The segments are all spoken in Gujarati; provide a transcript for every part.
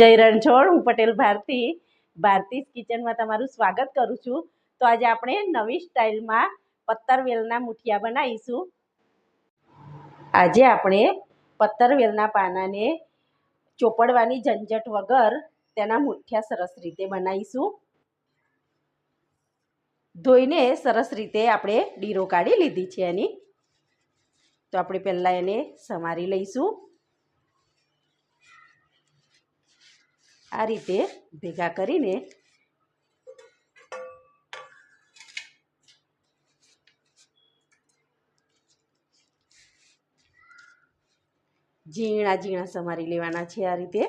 જય રણછોડ, હું પટેલ ભારતી, ભારતીસ કિચનમાં તમારું સ્વાગત કરું છું. તો આજે આપણે નવી સ્ટાઇલમાં પત્તરવેલના મુઠિયા બનાવીશું. આજે આપણે પત્તરવેલના પાનાને ચોપડવાની ઝંઝટ વગર તેના મુઠિયા સરસ રીતે બનાવીશું. ધોઈને સરસ રીતે આપણે ડીરો કાઢી લીધી છે એની. તો આપણે પહેલાં એને સમારી લઈશું. આ રીતે ભેગા કરીને ઝીણા ઝીણા સમારી લેવાના છે આ રીતે.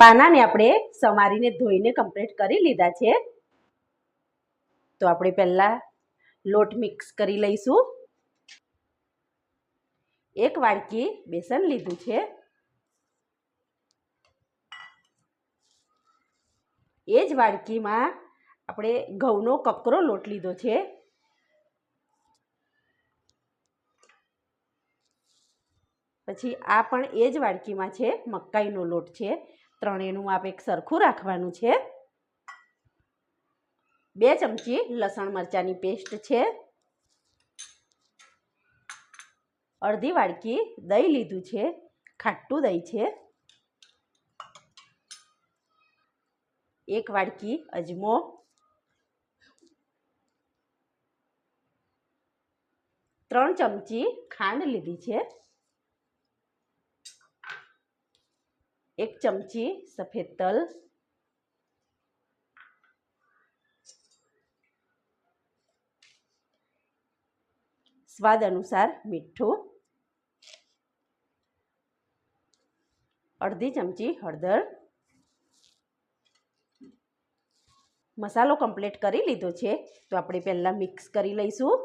પાનાને આપણે સમારીને ધોઈને કમ્પ્લીટ કરી લીધા છે. તો આપણે પહેલાં લોટ મિક્સ કરી લઈશું. એક વાડકી બેસન લીધું છે. એ જ વાડકીમાં આપણે ઘઉંનો કકરો લોટ લીધો છે. પછી આ પણ એ જ વાડકીમાં છે, મકાઈનો લોટ છે. ત્રણેયનું માપ એક સરખું રાખવાનું છે. બે ચમચી લસણ મરચાંની પેસ્ટ છે. અડધી વાડકી દહીં લીધું છે. ખાટું દહીં છે. એક વાડકી અજમો. ત્રણ ચમચી ખાંડ લીધી છે. એક ચમચી સફેદ તલ. સ્વાદ અનુસાર મીઠું, અડધી ચમચી હળદર, મસાલો કમ્પ્લીટ કરી લીધો છે. તો આપણે પહેલાં મિક્સ કરી લઈશું.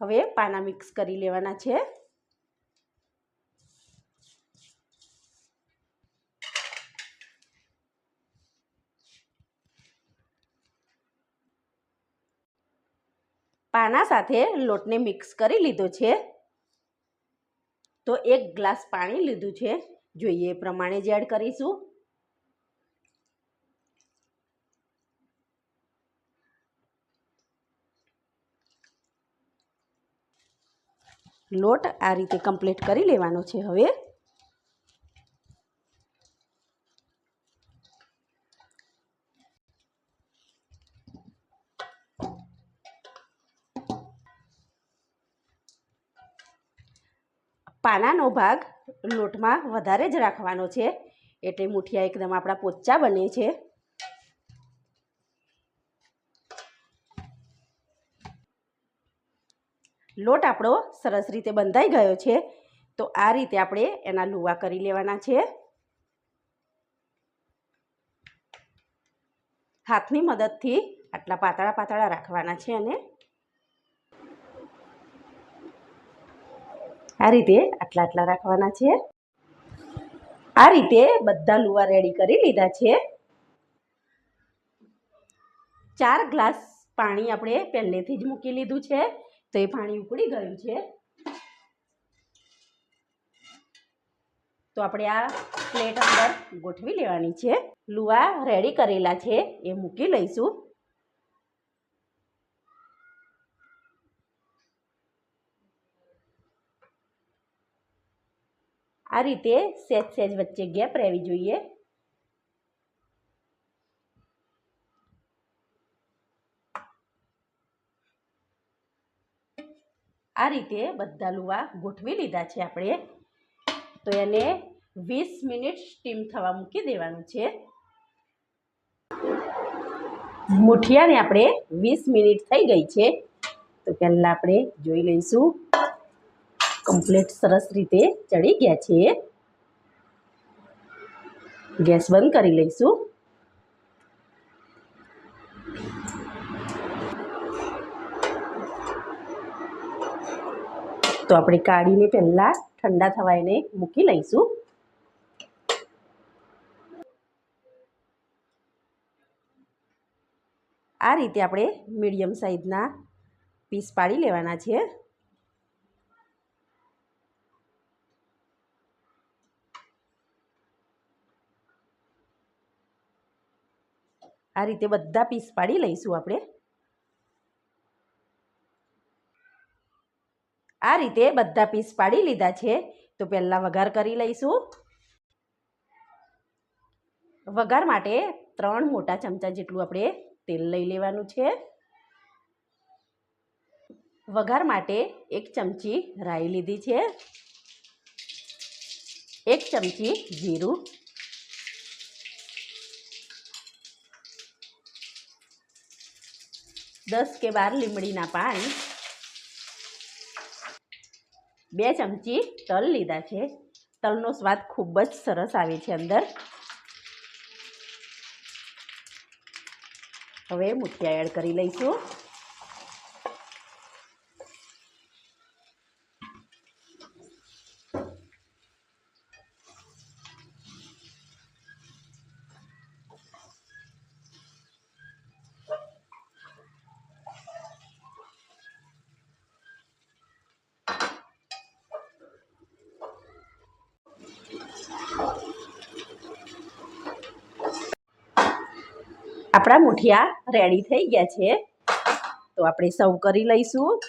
હવે પાના મિક્સ કરી લેવાના છે. પાના સાથે લોટને મિક્સ કરી લીધો છે. તો એક ગ્લાસ પાણી લીધું છે. જોઈએ એ પ્રમાણે જ એડ કરીશું. લોટ આ રીતે કમ્પ્લીટ કરી લેવાનો છે હવે. પાનાનો ભાગ લોટમાં વધારે જ રાખવાનો છે. એટલે મુઠિયા એકદમ આપણા પોચા બને છે. લોટ આપણો સરસ રીતે બંધાઈ ગયો છે. તો આ રીતે આપણે એના લુવા કરી લેવાના છે. હાથની મદદથી આટલા પાતળા પાતળા રાખવાના છે અને આ રીતે આટલા આટલા રાખવાના છે. આ રીતે બધા લુવા રેડી કરી લીધા છે. ચાર ગ્લાસ પાણી આપણે પહેલેથી જ મૂકી લીધું છે. તો એ પાણી ઉકળી ગયું છે. તો આપણે આ પ્લેટ અંદર ગોઠવી લેવાની છે. લુવા રેડી કરેલા છે. એ મૂકી લઈશું. આ રીતે સહેજ સહેજ વચ્ચે ગેપ રહેવી જોઈએ. આ રીતે બધા લુવા ગોઠવી લીધા છે આપણે. તો એને વીસ મિનિટ સ્ટીમ થવા મૂકી દેવાનું છે. મુઠિયાને આપણે વીસ મિનિટ થઈ ગઈ છે. તો પહેલાં આપણે જોઈ લઈશું. કમ્પ્લીટ સરસ રીતે ચડી ગયા છીએ ગેસ બંધ કરી લઈશું. તો આપણે કાઢીને પહેલાં ઠંડા થવા એને મૂકી લઈશું. આ રીતે આપણે મીડિયમ સાઇઝના પીસ પાડી લેવાના છીએ આ રીતે બધા પીસ પાડી લઈશું આપણે. આ રીતે બધા પીસ પાડી લીધા છે. તો પહેલાં વઘાર કરી લઈશું. વઘાર માટે ત્રણ મોટા ચમચા જેટલું આપણે તેલ લઈ લેવાનું છે. વઘાર માટે એક ચમચી રાઈ લીધી છે. એક ચમચી જીરું. દસ કે બાર લીમડીના પાન બે ચમચી તલ લીધા છે. તલનો સ્વાદ ખૂબ જ સરસ આવે છે અંદર. હવે મુઠિયા એડ કરી લઈશું. આપણા મુઠિયા રેડી થઈ ગયા છે. તો આપણે સર્વ કરી લઈશું.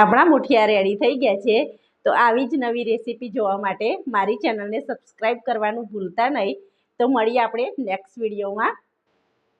આપણા મુઠિયા રેડી થઈ ગયા છે. તો આવી જ નવી રેસીપી જોવા માટે મારી ચેનલને સબસ્ક્રાઈબ કરવાનું ભૂલતા નહીં. તો મળીએ આપણે નેક્સ્ટ વિડીયોમાં